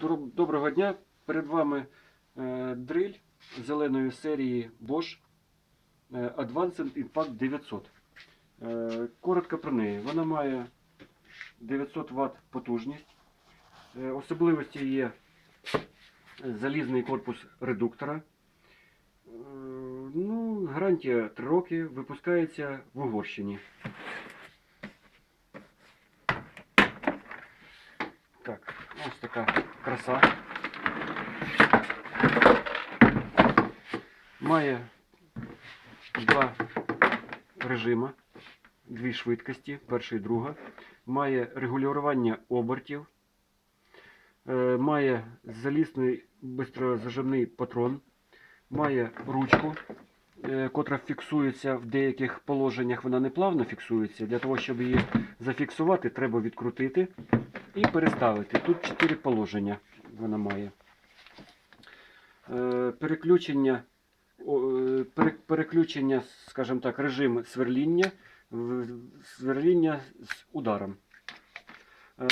Доброго дня. Перед вами е, дриль зеленої серії Bosch е, Advanced Impact 900. Е, коротко про неї. Вона має 900 Вт потужність. Особливості є залізний корпус редуктора. Ну, гарантія 3 роки. Випускається в Угорщині. Так, ось така краса. Має два режими, дві швидкості, перша і друга. Має регулювання обертів. Е, Має залізний бистрозажимний патрон. Має ручку, котра фіксується в деяких положеннях, вона не плавно фіксується. Для того, щоб її зафіксувати, треба відкрутити і переставити. Тут чотири положення вона має. Е, Переключення, е, пере- переключення, скажімо так, режим сверління, сверління з ударом.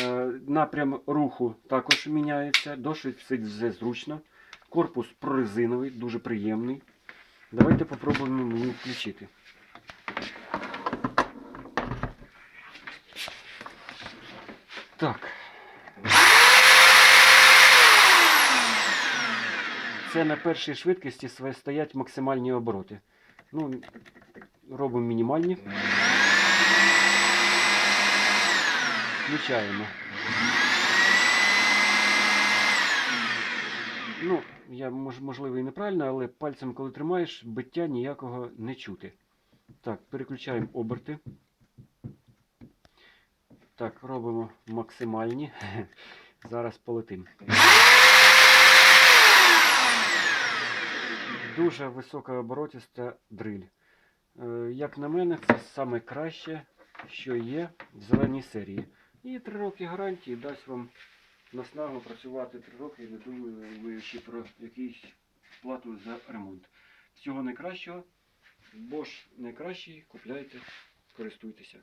Е, Напрям руху також міняється, досить зручно. Корпус прорезиновий, дуже приємний. Давайте попробуємо її включити. Так. Це на першій швидкості стоять максимальні обороти. Ну, робимо мінімальні. Включаємо. Ну, я мож, можливо і неправильно, але пальцем, коли тримаєш, биття ніякого не чути. Так, переключаємо оберти. Так, робимо максимальні. Зараз полетим. Дуже високооборотиста дриль. Е, Як на мене, це саме краще, що є в зеленій серії. І 3 роки гарантії дасть вам наснагу працювати три роки і не думаю ви ще про якийсь плату за ремонт. Всього найкращого. Bosch найкращий, купляйте, користуйтеся.